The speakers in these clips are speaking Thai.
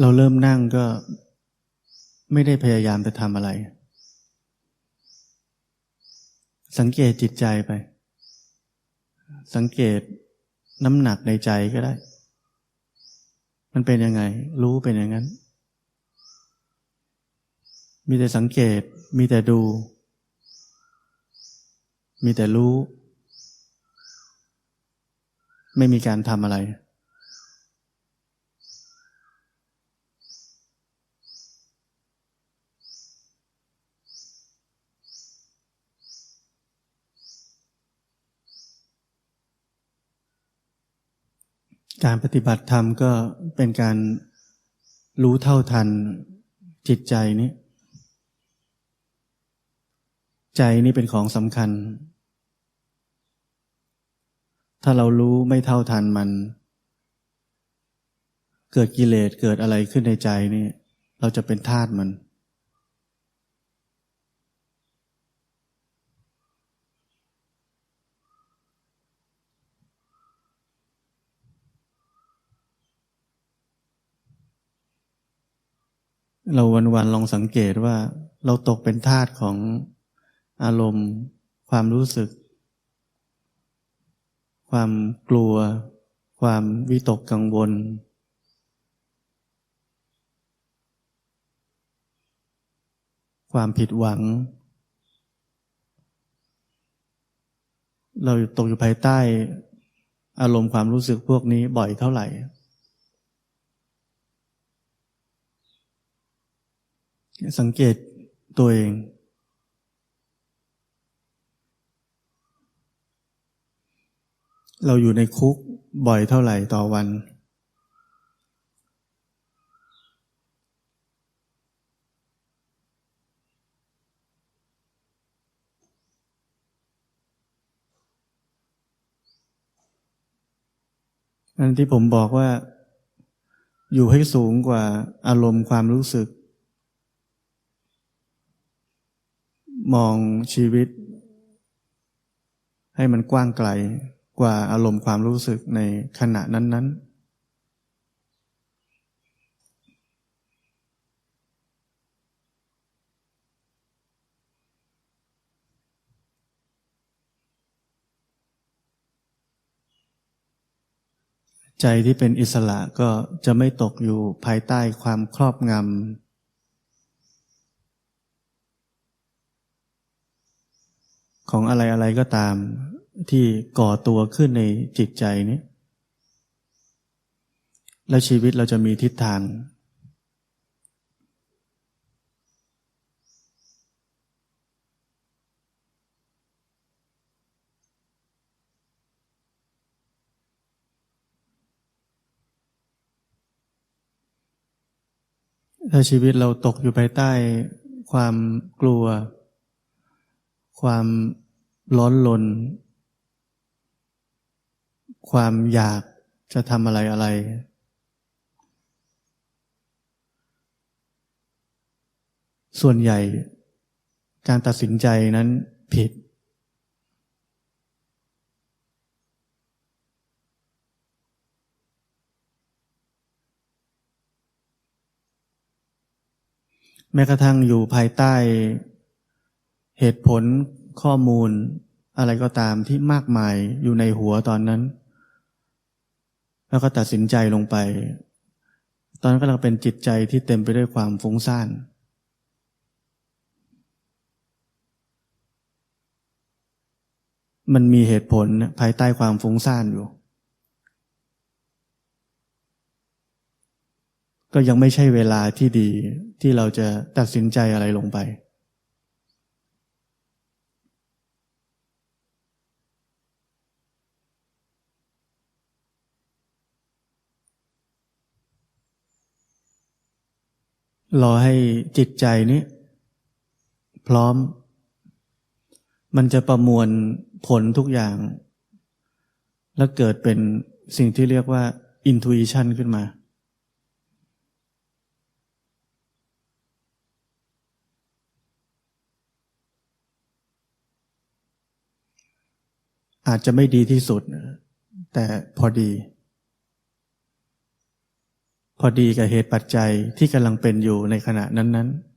เราเริ่มนั่งก็ไม่ได้พยายามจะทำอะไร สังเกตจิตใจไป สังเกตน้ำหนักในใจก็ได้ มันเป็นยังไง รู้เป็นอย่างนั้น มีแต่สังเกต มีแต่ดู มีแต่รู้ ไม่มีการทำอะไร การปฏิบัติธรรมก็เป็นการรู้เท่าทันจิตใจนี้ ใจนี่เป็นของสำคัญ ถ้าเรารู้ไม่เท่าทันมัน เกิดกิเลสเกิดอะไรขึ้นในใจนี่ เราจะเป็นทาสมัน เราวันๆลองสังเกตว่าเราตกเป็นทาสของอารมณ์ ความรู้สึก ความกลัว ความวิตกกังวล ความผิดหวัง เราตกอยู่ภายใต้อารมณ์ความรู้สึกพวกนี้บ่อยเท่าไหร่ สังเกตตัวเอง เราอยู่ในคุกบ่อยเท่าไหร่ต่อวัน อันที่ผมบอกว่า อยู่ให้สูงกว่าอารมณ์ความรู้สึก มองชีวิต ให้มันกว้างไกลกว่าอารมณ์ความรู้สึกในขณะนั้น ๆใจที่เป็นอิสระก็จะไม่ตกอยู่ภายใต้ความครอบง ของอะไรๆก็ตามที่ก่อตัวขึ้นในจิตใจนี้แล้วชีวิตเราจะมีทิศทาง ถ้าชีวิตเราตกอยู่ภายใต้ความกลัว ความร้อนลน ความอยากจะทำอะไรอะไร ส่วนใหญ่การตัดสินใจนั้นผิด แม้กระทั่งอยู่ภายใต้ เหตุผลข้อมูลอะไรก็ตามที่มากมายอยู่ในหัวตอนนั้น แล้วก็ตัดสินใจลงไป ตอนนั้นก็เราเป็นจิตใจที่เต็มไปด้วยความฟุ้งซ่านมันมีเหตุผลภายใต้ความฟุ้งซ่านอยู่ ก็ยังไม่ใช่เวลาที่ดีที่เราจะตัดสินใจอะไรลงไป รอให้จิตใจนี้ พร้อม มันจะประมวลผลทุกอย่าง แล้วเกิดเป็นสิ่งที่เรียกว่า intuition ขึ้นมา อาจจะไม่ดีที่สุด แต่พอดี ออดีกับเหตุปัจจัยที่กำลังเป็นอยู่ในขณะนั้น ๆ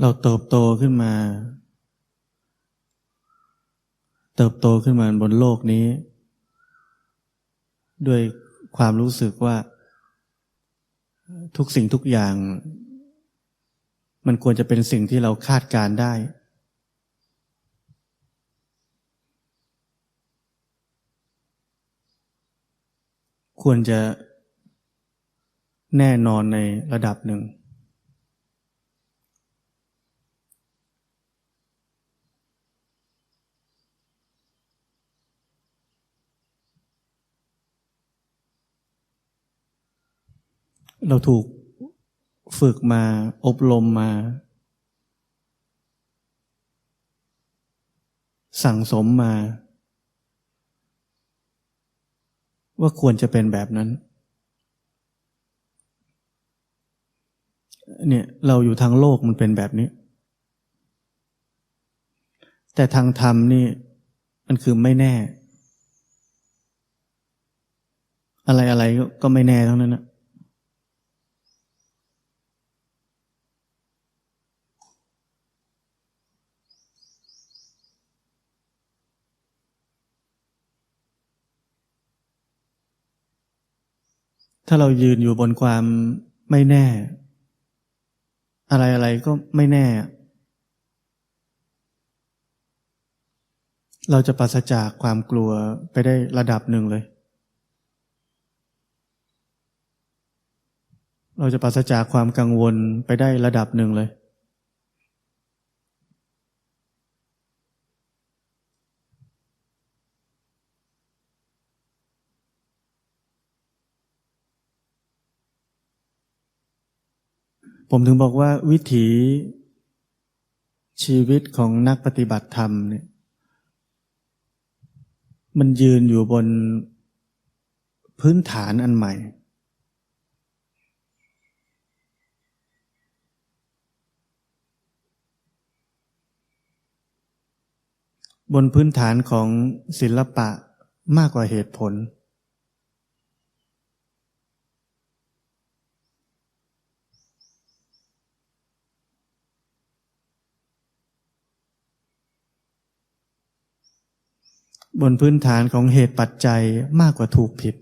เราเติบโตขึ้นมา เติบโตขึ้นมาบนโลกนี้ ด้วยความรู้สึกว่า ทุกสิ่งทุกอย่าง มันควรจะเป็นสิ่งที่เราคาดการได้ ควรจะแน่นอนในระดับหนึ่ง เราถูกฝึกมาอบรมมา สั่งสมมา ว่าควรจะเป็นแบบนั้น เนี่ยเราอยู่ทางโลกมันเป็นแบบนี้ แต่ทางธรรมนี่มันคือไม่แน่ อะไรอะไรก็ไม่แน่ทั้งนั้นนะ ถ้าเรายืนอยู่บนความไม่แน่ อะไรอะไรก็ไม่แน่ เราจะปราศจากความกลัวไปได้ระดับหนึ่งเลย เราจะปราศจากความกังวลไปได้ระดับหนึ่งเลย ผมถึงบอกว่าวิถีชีวิตของนักปฏิบัติธรรมเนี่ย มันยืนอยู่บนพื้นฐานอันใหม่ บนพื้นฐานของศิลปะมากกว่าเหตุผล บนพื้นฐานของเหตุปัจจัยมากกว่าถูกผิด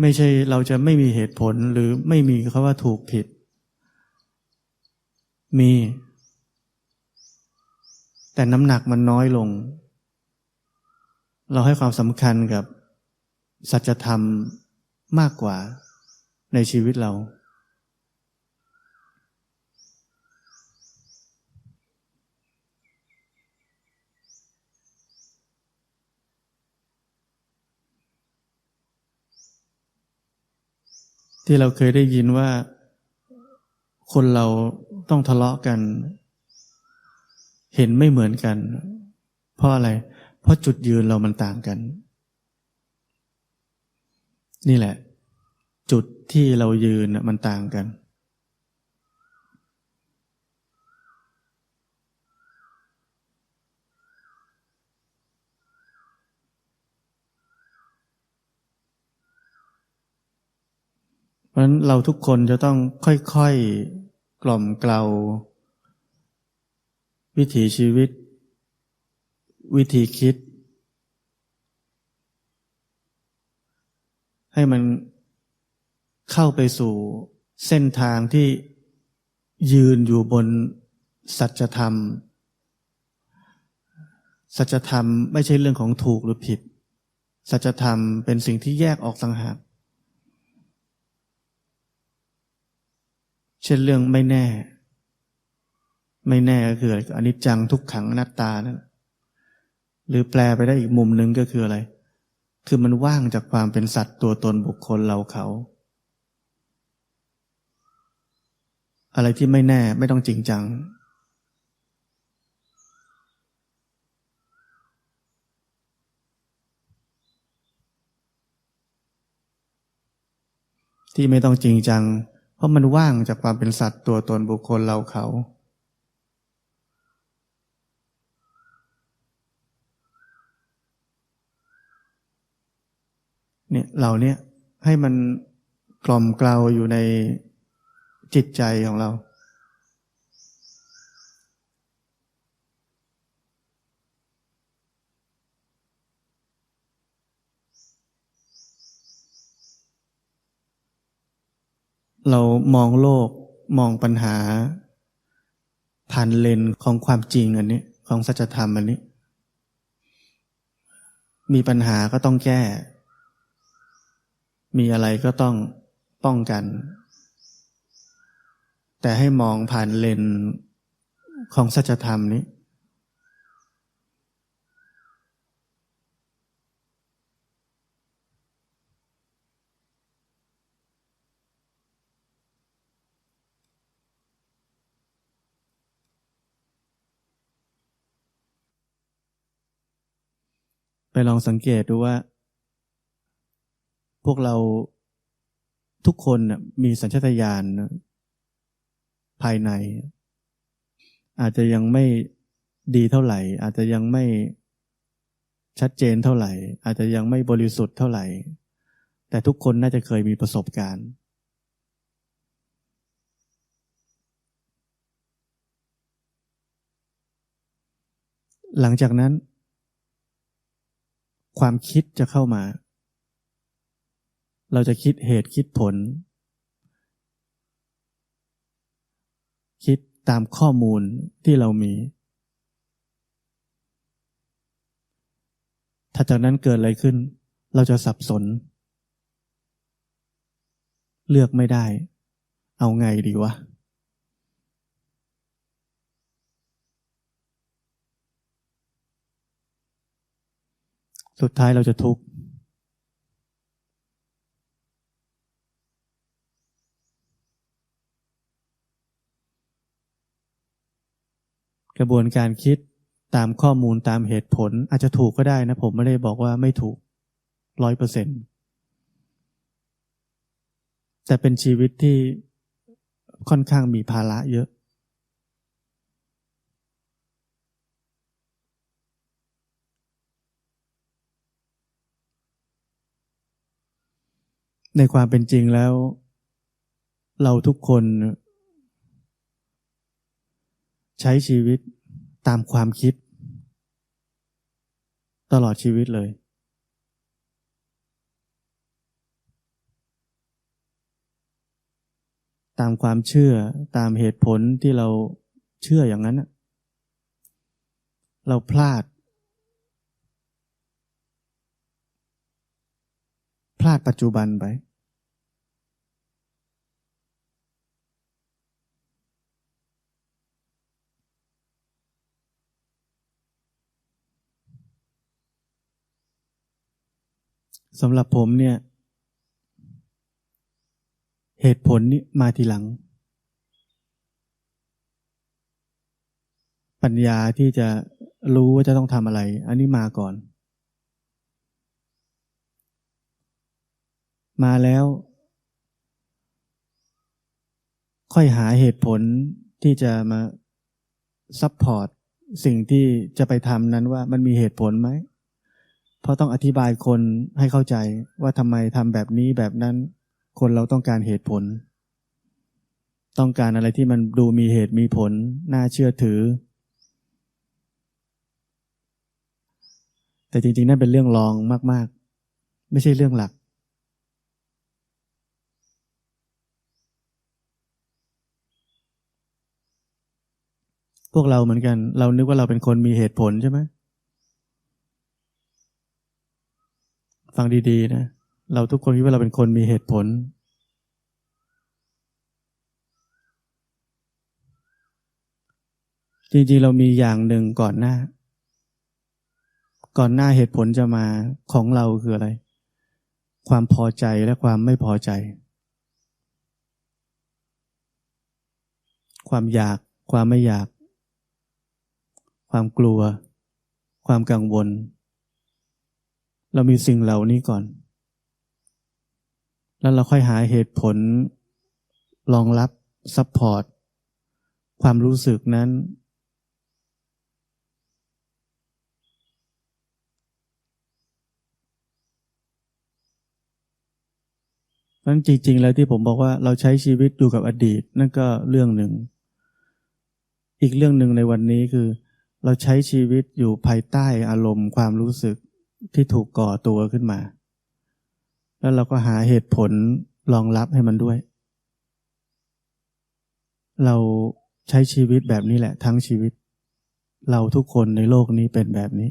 ไม่ใช่เราจะไม่มีเหตุผลหรือไม่มีคำว่าถูกผิด มี แต่น้ำหนักมันน้อยลง เราให้ความสำคัญกับสัจธรรมมากกว่า ในชีวิตเรา ที่เราเคยได้ยินว่า คนเราต้องทะเลาะกัน เห็นไม่เหมือนกัน เพราะอะไร เพราะจุดยืนเรามันต่างกัน นี่แหละ จุดที่เรายืนมันต่างกัน เพราะฉะนั้นเราทุกคนจะต้องค่อยๆกล่อมเกลาวิถีชีวิต วิธีคิด ให้มัน เข้าไปสู่เส้นทางที่ยืนอยู่บนสัจธรรม สัจธรรมไม่ใช่เรื่องของถูกหรือผิด สัจธรรมเป็นสิ่งที่แยกออกต่างหาก เช่นเรื่องไม่แน่ ไม่แน่ก็คืออนิจจังทุกขังอนัตตานั่นหรือแปลไปได้อีกมุมหนึ่งก็คืออะไร คือมันว่างจากความเป็นสัตว์ตัวตนบุคคลเราเขา อะไรที่ไม่แน่ไม่ต้องจริงจัง ที่ไม่ต้องจริงจัง เพราะมันว่างจากความเป็นสัตว์ตัวตนบุคคลเราเขาเนี่ยเราเนี่ยให้มันกล่อมเกลาอยู่ใน จิตใจของเรา เรามองโลกมองปัญหา ผ่านเลนของความจริงอันนี้ ของสัจธรรมอันนี้ มีปัญหาก็ต้องแก้ มีอะไรก็ต้องป้องกัน แต่ให้มองผ่านเลนส์ของสัจธรรมนี้ ไปลองสังเกตดูว่า พวกเราทุกคนมีสัญชาตญาณ ภายใน อาจจะยังไม่ดีเท่าไหร่ อาจจะยังไม่ชัดเจนเท่าไหร่ อาจจะยังไม่บริสุทธิ์เท่าไหร่ แต่ทุกคนน่าจะเคยมีประสบการณ์ หลังจากนั้น ความคิดจะเข้ามา เราจะคิดเหตุคิดผล คิดตามข้อมูลที่เรามี ถ้าจากนั้นเกิดอะไรขึ้น เราจะสับสน เลือกไม่ได้ เอาไงดีวะ สุดท้ายเราจะทุกข์ กระบวนการคิดตามข้อมูลตามเหตุผล อาจจะถูกก็ได้นะ ผมไม่ได้บอกว่าไม่ถูกร้อยเปอร์เซ็นต์แต่เป็นชีวิตที่ค่อนข้างมีภาระเยอะ ในความเป็นจริงแล้ว เราทุกคน ใช้ชีวิตตามความคิด ตลอดชีวิตเลย ตามความเชื่อตามเหตุผลที่เราเชื่ออย่างนั้น เราพลาด พลาดปัจจุบันไป สำหรับผมเนี่ย เหตุผลนี่มาทีหลัง ปัญญาที่จะรู้ว่าจะต้องทำอะไร อันนี้มาก่อน มาแล้ว ค่อยหาเหตุผลที่จะมาซัพพอร์ตสิ่งที่จะไปทำนั้นว่ามันมีเหตุผลไหม เพราะต้องอธิบายคนให้เข้าใจว่าทำไมทำแบบนี้แบบนั้น คนเราต้องการเหตุผล ต้องการอะไรที่มันดูมีเหตุมีผล น่าเชื่อถือ แต่จริงๆนั่นเป็นเรื่องรองมาก ๆ ไม่ใช่เรื่องหลักพวกเราเหมือนกัน เรานึกว่าเราเป็นคนมีเหตุผลใช่ไหม ฟังดีๆนะ เราทุกคนคิดว่าเราเป็นคนมีเหตุผล จริงๆ เรามีอย่างหนึ่งก่อนหน้า ก่อนหน้าเหตุผลจะมาของเราคืออะไร ความพอใจและความไม่พอใจ ความอยาก ความไม่อยาก ความกลัว ความกังวล เรามีสิ่งเหล่านี้ก่อน แล้วเราค่อยหาเหตุผลรองรับซัพพอร์ตความรู้สึกนั้น นั้นจริง ๆ แล้วที่ผมบอกว่าเราใช้ชีวิตอยู่กับอดีต นั่นก็เรื่องหนึ่ง อีกเรื่องหนึ่งในวันนี้คือ เราใช้ชีวิตอยู่ภายใต้อารมณ์ความรู้สึก ที่ถูกก่อตัวขึ้นมา แล้วเราก็หาเหตุผลรองรับให้มันด้วย เราใช้ชีวิตแบบนี้แหละ ทั้งชีวิต เราทุกคนในโลกนี้เป็นแบบนี้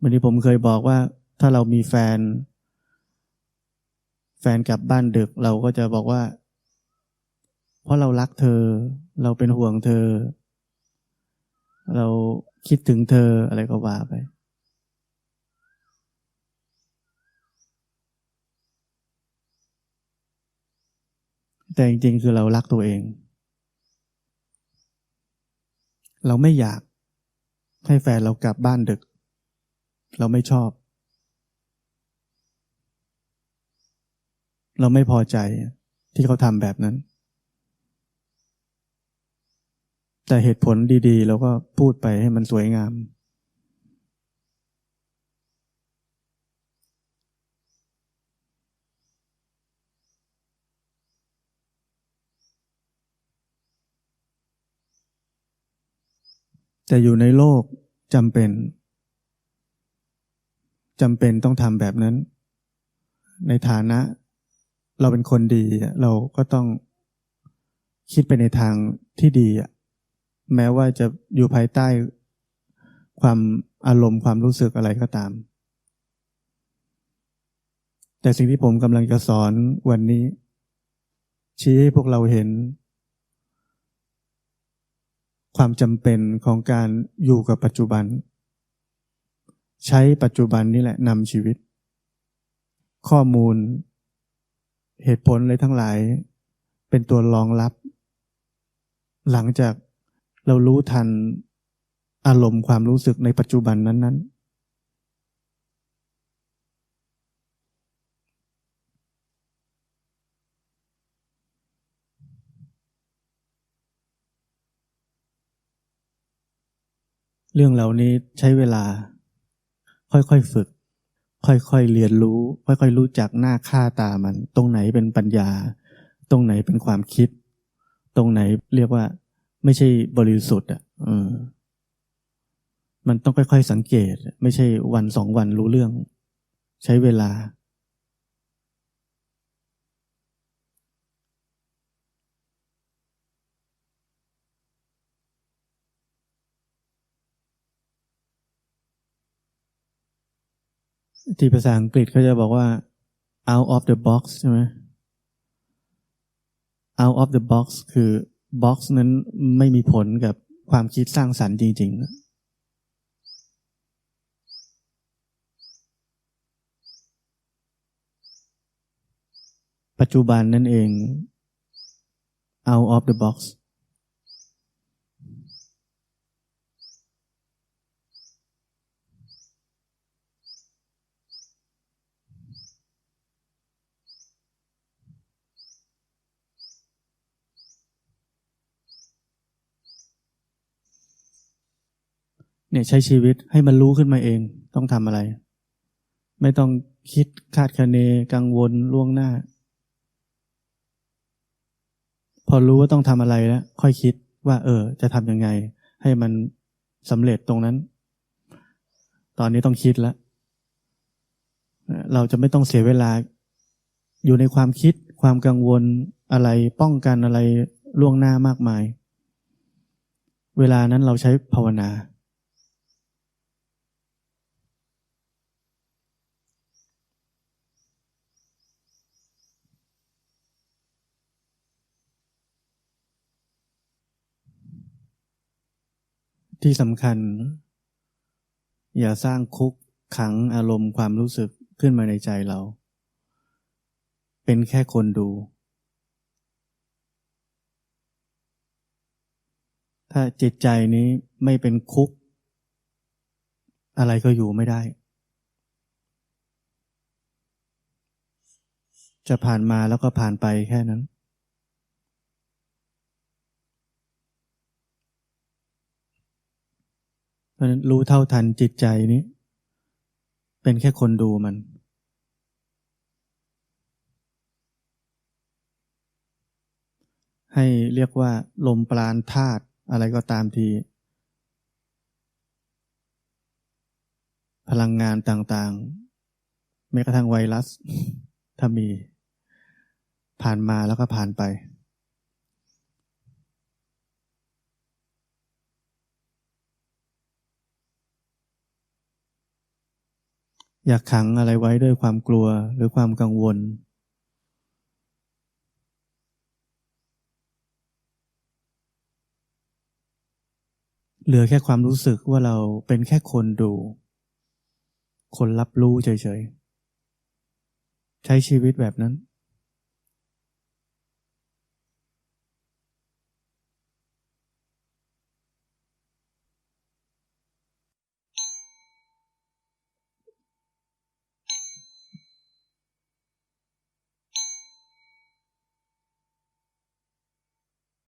วันนี้ผมเคยบอกว่าถ้าเรามีแฟน แฟนกลับบ้านดึกเราก็จะบอกว่า เพราะเรารักเธอ เราเป็นห่วงเธอ เราคิดถึงเธออะไรก็ว่าไป แต่จริงๆคือเรารักตัวเอง เราไม่อยากให้แฟนเรากลับบ้านดึก เราไม่ชอบ เราไม่พอใจที่เขาทำแบบนั้น แต่เหตุผลดีๆ เราก็พูดไปให้มันสวยงาม แต่อยู่ในโลกจำเป็นจำเป็นต้องทำแบบนั้น ในฐานะ เราเป็นคนดี เราก็ต้องคิดไปในทางที่ดีอะแม้ว่าจะอยู่ภายใต้ความอารมณ์ความรู้สึกอะไรก็ตาม แต่สิ่งที่ผมกำลังจะสอนวันนี้ ชี้ให้พวกเราเห็น ความจำเป็นของการอยู่กับปัจจุบัน ใช้ปัจจุบันนี่แหละนำชีวิต ข้อมูล เหตุผลอะไรทั้งหลาย เป็นตัวรองรับ หลังจากเรารู้ทันอารมณ์ความรู้สึกในปัจจุบันนั้น ๆเรื่องเหล่านี้ใช้เวลา ค่อยๆฝึก ค่อยๆเรียนรู้ ค่อยๆรู้จักหน้าค่าตามัน ตรงไหนเป็นปัญญา ตรงไหนเป็นความคิด ตรงไหนเรียกว่า ไม่ใช่บริสุทธิ์อะมันต้องค่อยๆสังเกต ไม่ใช่วันสองวันรู้เรื่อง ใช้เวลา ที่ภาษาอังกฤษเขาจะบอกว่า out of the box ใช่ไหม out of the box คือบ็อกซ์นั้นไม่มีผลกับความคิดสร้างสรรค์จริง ๆปัจจุบันนั่นเอง out of the box เนี่ยใช้ชีวิตให้มันรู้ขึ้นมาเอง ต้องทำอะไร ไม่ต้องคิดคาดคะเนกังวลล่วงหน้า พอรู้ว่าต้องทำอะไรแล้ว ค่อยคิดว่า เออ จะทำยังไง ให้มันสำเร็จตรงนั้น ตอนนี้ต้องคิดแล้วเราจะไม่ต้องเสียเวลา อยู่ในความคิดความกังวลอะไรป้องกันอะไรล่วงหน้ามากมาย เวลานั้นเราใช้ภาวนา ที่สำคัญ อย่าสร้างคุกขังอารมณ์ความรู้สึกขึ้นมาในใจเรา เป็นแค่คนดู ถ้าจิตใจนี้ไม่เป็นคุก อะไรก็อยู่ไม่ได้ จะผ่านมาแล้วก็ผ่านไปแค่นั้น เพราะฉะนั้นรู้เท่าทันจิตใจนี้ เป็นแค่คนดูมัน ให้เรียกว่า ลมปราณธาตุอะไรก็ตามที พลังงานต่างๆ แม้กระทั่งไวรัส ถ้ามีผ่านมาแล้วก็ผ่านไป อยากขังอะไรไว้ด้วยความกลัวหรือความกังวล เหลือแค่ความรู้สึกว่าเราเป็นแค่คนดู คนรับรู้เฉยๆ ใช้ชีวิตแบบนั้น